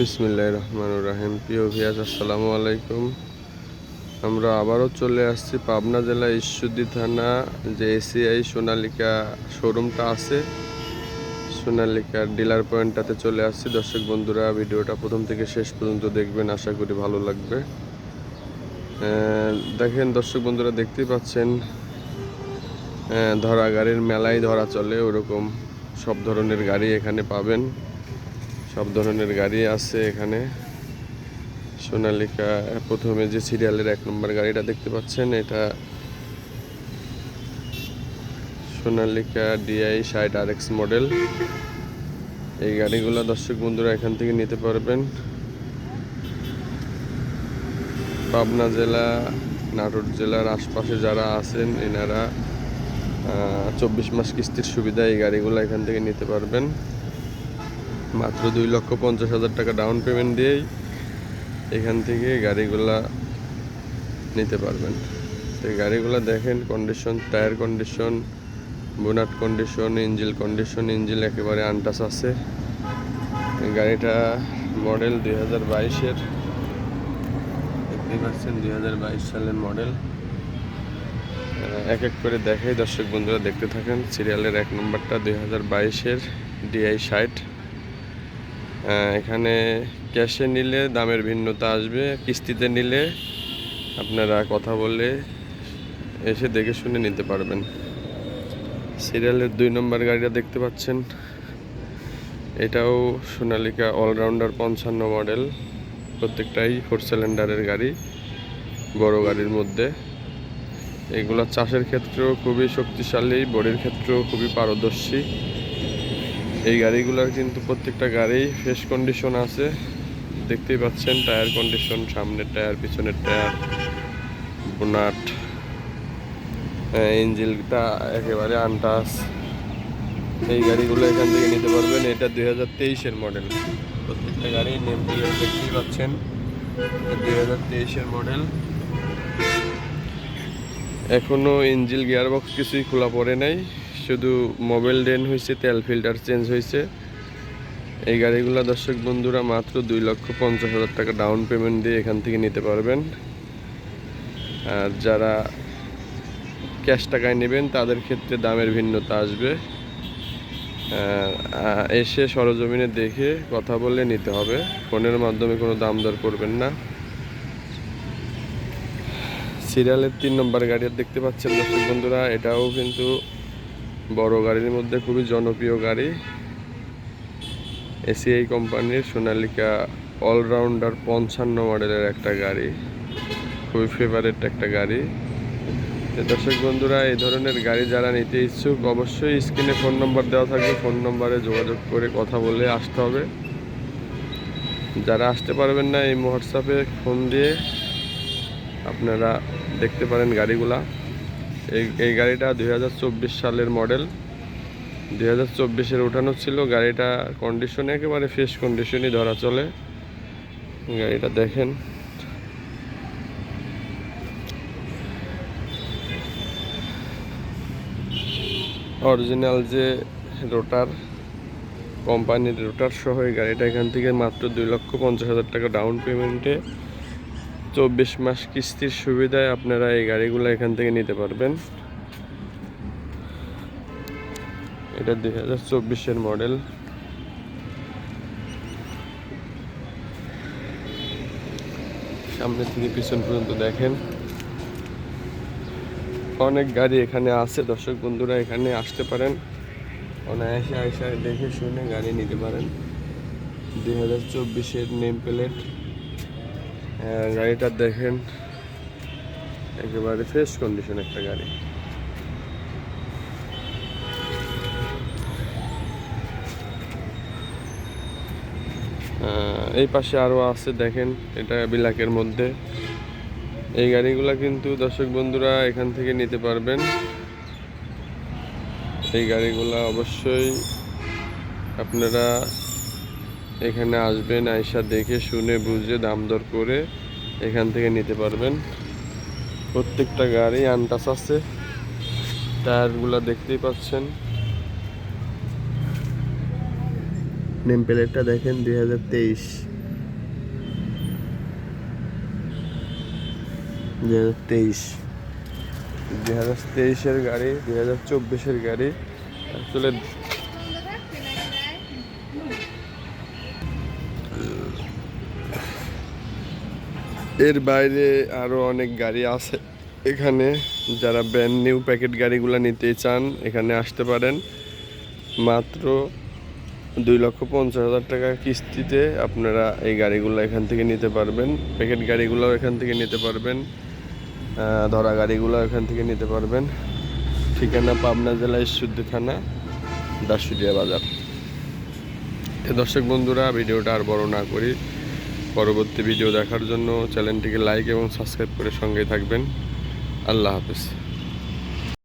বিসমিল্লাহ রহমান রাহিম। প্রিয় ভিয়াজ, আসসালামু আলাইকুম। আমরা আবারও চলে আসছি পাবনা জেলা ঈশ্বরদী থানা, যে এসিআই সোনালিকা শোরুমটা আছে। সোনালিকার ডিলার পয়েন্টটাতে চলে আসছি। দর্শক বন্ধুরা, ভিডিওটা প্রথম থেকে শেষ পর্যন্ত দেখবেন, আশা করি ভালো লাগবে। দেখেন দর্শক বন্ধুরা, দেখতেই পাচ্ছেন ধরা গাড়ির মেলায় ধরা চলে, ওরকম সব ধরনের গাড়ি এখানে পাবেন। সব ধরনের গাড়ি আছে এখানে। সোনালিকা, প্রথমে যে সিরিয়ালের এক নম্বর গাড়িটা দেখতে পাচ্ছেন, এটা সোনালিকা ডিআই ষাট আর এক্স মডেল। এই গাড়িগুলো দর্শক বন্ধুরা এখান থেকে নিতে পারবেন। পাবনা জেলা, নাটোর জেলার আশপাশে যারা আছেন, এনারা চব্বিশ মাস কিস্তির সুবিধা এই গাড়িগুলো এখান থেকে নিতে পারবেন। মাত্র দুই লক্ষ পঞ্চাশ হাজার টাকা ডাউন পেমেন্ট দিয়েই এখান থেকে গাড়িগুলা নিতে পারবেন। এই গাড়িগুলো দেখেন condition tyre condition bonnet condition engine condition engine একেবারে আনটাস আছে। গাড়িটা মডেল দুই হাজার বাইশের, দেখতেই পাচ্ছেন, দুই হাজার বাইশ সালের মডেল এক এক করে দেখাই, দর্শক বন্ধুরা দেখতে থাকেন। সিরিয়ালের এক নম্বরটা দুই হাজার বাইশের ডিআই ষাট। এখানে ক্যাশে নিলে দামের ভিন্নতা আসবে, কিস্তিতে নিলে আপনারা কথা বলে এসে দেখে শুনে নিতে পারবেন। সিরিয়ালের দুই নম্বর গাড়িটা দেখতে পাচ্ছেন। এটাও সোনালিকা অলরাউন্ডার পঞ্চান্ন মডেল, প্রত্যেকটাই ফোর সিলিন্ডারের গাড়ি, বড় গাড়ির মধ্যে। এগুলো চাষের ক্ষেত্রেও খুবই শক্তিশালী, বডির ক্ষেত্রেও খুবই পারদর্শী। এই গাড়িগুলোর কিন্তু প্রত্যেকটা গাড়ি ফ্রেশ কন্ডিশন আছে। দেখতেই পাচ্ছেন টায়ার কন্ডিশন সামনের টায়ার পিছনের টায়ার বোনাট ইঞ্জিলটা একেবারে আনটাস এই গাড়িগুলো এখান থেকে নিতে পারবেন, এটা দুই হাজার তেইশের মডেল প্রত্যেকটা গাড়ি নেম প্লেট দেখতেই পাচ্ছেন দুই হাজার তেইশের মডেল এখনও ইঞ্জিল গিয়ারবক্স কিছুই খোলা পড়ে নাই। শুধু মোবাইল ড্রেন হয়েছে তেল ফিল্টার চেঞ্জ হয়েছে এই গাড়িগুলো দর্শক বন্ধুরা মাত্র দুই লক্ষ পঞ্চাশ হাজার টাকা ডাউন পেমেন্ট দিয়ে এখান থেকে নিতে পারবেন। আর যারা ক্যাশ টাকায় নেবেন, তাদের ক্ষেত্রে দামের ভিন্নতা আসবে। এসে সরজমিনে দেখে কথা বলে নিতে হবে। ফোনের মাধ্যমে কোনো দাম দর করবেন না। সিরিয়ালের তিন নম্বর গাড়ি দেখতে পাচ্ছেন দর্শক বন্ধুরা, এটাও কিন্তু বড় গাড়ির মধ্যে, খুবই জনপ্রিয় গাড়ি। এসিআই কোম্পানির সোনালিকা অলরাউন্ডার পঞ্চান্ন মডেলের একটা গাড়ি। খুবই ফেভারেট একটা গাড়ি। দর্শক বন্ধুরা, এই ধরনের গাড়ি যারা নিতে ইচ্ছুক, অবশ্যই স্ক্রিনে ফোন নম্বর দেওয়া থাকবে। ফোন নম্বরে যোগাযোগ করে কথা বলে আসতে হবে। যারা আসতে পারবেন না, এই হোয়াটসঅ্যাপে ফোন দিয়ে আপনারা দেখতে পারেন গাড়িগুলা। এই এই গাড়িটা দু হাজার চব্বিশ সালের মডেল। দুই হাজার চব্বিশের উঠানো ছিল, গাড়িটা কন্ডিশনে একেবারে ফ্রেশ কন্ডিশনই ধরা চলে। গাড়িটা দেখেন। অরিজিনাল যে রোটার, কোম্পানির রোটার সহ এই গাড়িটা এখান থেকে মাত্র দুই লক্ষ পঞ্চাশ হাজার টাকা ডাউন পেমেন্টে চব্বিশ মাস কিস্তির সুবিধায় আপনারা এই গাড়িগুলো এখান থেকে নিতে পারবেন। এটা দুই হাজার চব্বিশের মডেল। সামনে থেকে পিছন পর্যন্ত দেখেন। অনেক গাড়ি এখানে আছে, দর্শক বন্ধুরা এখানে আসতে পারেন। অনায়াসে আয়সা দেখে শুনে গাড়ি নিতে পারেন। দুই হাজার চব্বিশের নেম প্লেট। গাড়িটা দেখেন। একেবারে ফ্রেশ কন্ডিশন একটা গাড়ি। এই পাশে আরও আছে, দেখেন, এটা বিলাকের মধ্যে। এই গাড়িগুলা কিন্তু দর্শক বন্ধুরা এখান থেকে নিতে পারবেন। এই গাড়িগুলা অবশ্যই আপনারা এখানে আসবেন আইসা দেখে শুনে বুঝে দাম দর করে এখান থেকে নিতে পারবেন। প্রত্যেকটা গাড়ি আনটাস আছে টায়ারগুলো দেখতেই পাচ্ছেন। নেম প্লেটটা দেখেন দুই হাজার তেইশ। দুই হাজার তেইশ। দুই হাজার তেইশের গাড়ি দুই হাজার চব্বিশের গাড়ি। আসলে এর বাইরে আরও অনেক গাড়ি আছে। এখানে যারা ব্র্যান্ড নিউ প্যাকেট গাড়িগুলো নিতে চান, এখানে আসতে পারেন। মাত্র দুই লক্ষ পঞ্চাশ হাজার টাকা কিস্তিতে আপনারা এই গাড়িগুলো এখান থেকে নিতে পারবেন। প্যাকেট গাড়িগুলো এখান থেকে নিতে পারবেন। ধরা গাড়িগুলো এখান থেকে নিতে পারবেন। ঠিকানা পাবনা জেলা ঈশ্বরদী থানা, দাসুরিয়া বাজার। দর্শক বন্ধুরা, ভিডিওটা আর বড় না করি। পরবর্তী ভিডিও দেখার জন্য চ্যানেলটিকে লাইক এবং সাবস্ক্রাইব করে সঙ্গে থাকবেন। আল্লাহ হাফেজ।